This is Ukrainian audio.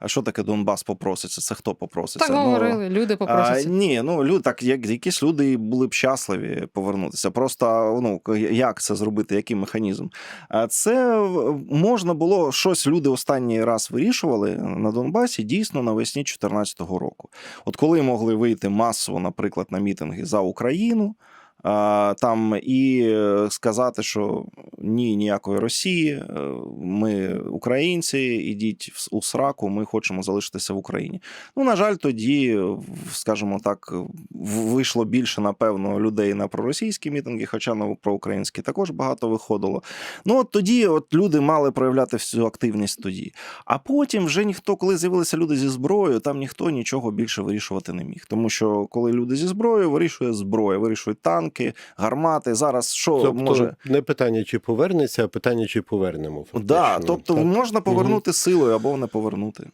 А що таке Донбас попроситься? Це хто попроситься? Так говорили, люди А, попросяться. ні, ну люди так, як якісь люди були б щасливі повернутися. Просто ну як це зробити, який механізм? А це можна було щось. Люди останній раз вирішували на Донбасі дійсно навесні 2014 року. От коли могли вийти масово, наприклад, на мітинги за Україну. Там і е, сказати, що ні, ніякої Росії, е, ми українці, ідіть у сраку, ми хочемо залишитися в Україні. Ну, на жаль, тоді, скажімо так, вийшло більше, напевно, людей на проросійські мітинги, хоча на проукраїнські також багато виходило. Ну, от тоді от люди мали проявляти всю активність тоді. А потім вже ніхто, коли з'явилися люди зі зброєю, там ніхто нічого більше вирішувати не міг. Тому що коли люди зі зброєю, вирішує зброя, вирішують танки, гармати. Зараз що Тобто може. не питання, чи повернеться, а питання, чи повернемо. Да, тобто Так. можна повернути силою або не повернути.